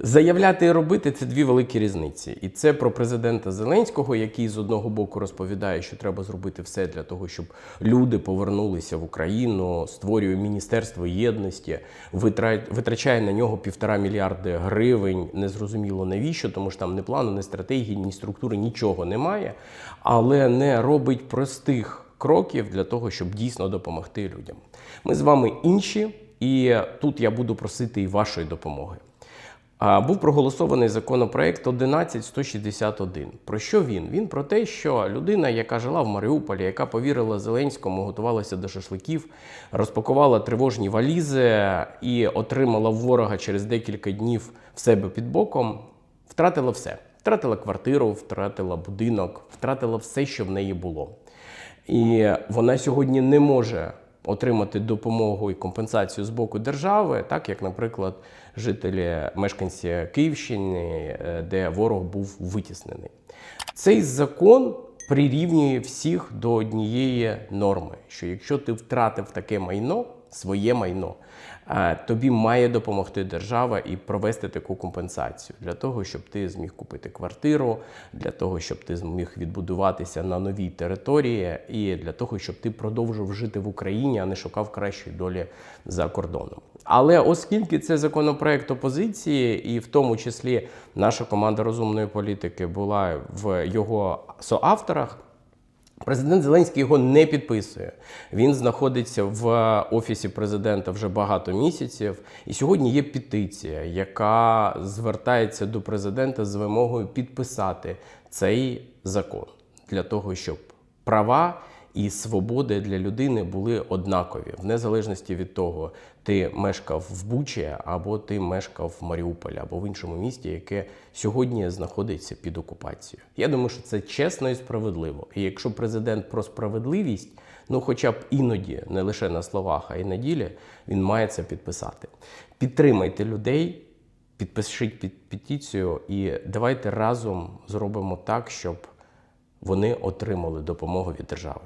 Заявляти і робити це дві великі різниці. І це про президента Зеленського, який з одного боку розповідає, що треба зробити все для того, щоб люди повернулися в Україну, створює міністерство єдності, витрачає на нього півтора мільярди гривень. Незрозуміло навіщо, тому що там ні плану, ні стратегії, ні структури, нічого немає, але не робить простих кроків для того, щоб дійсно допомогти людям. Ми з вами інші, і тут я буду просити і вашої допомоги. Був проголосований законопроект 11161. Про що він? Він про те, що людина, яка жила в Маріуполі, яка повірила Зеленському, готувалася до шашликів, розпакувала тривожні валізи і отримала ворога через декілька днів в себе під боком, втратила все. Втратила квартиру, втратила будинок, втратила все, що в неї було. І вона сьогодні не може отримати допомогу і компенсацію з боку держави, так як, наприклад, жителі мешканці Київщини, е, де ворог був витіснений. Цей закон прирівнює всіх до однієї норми: що якщо ти втратив таке майно, своє майно, е, тобі має допомогти держава і провести таку компенсацію для того, щоб ти зміг купити квартиру, для того, щоб ти зміг відбудуватися на новій території, і для того, щоб ти продовжив жити в Україні, а не шукав кращої долі за кордоном. Але оскільки це законопроект опозиції, і в тому числі наша команда розумної політики була в його соавторах. Президент Зеленський його не підписує. Він знаходиться в офісі президента вже багато місяців. І сьогодні є петиція, яка звертається до президента з вимогою підписати цей закон для того, щоб права і свободи для людини були однакові, в незалежності від того, ти мешкав в Бучі або ти мешкав в Маріуполі або в іншому місті, яке сьогодні знаходиться під окупацією. Я думаю, що це чесно і справедливо. І якщо президент про справедливість, ну хоча б іноді, не лише на словах, а й на ділі, він має це підписати. Підтримайте людей, підпишіть під петицію, і давайте разом зробимо так, щоб вони отримали допомогу від держави.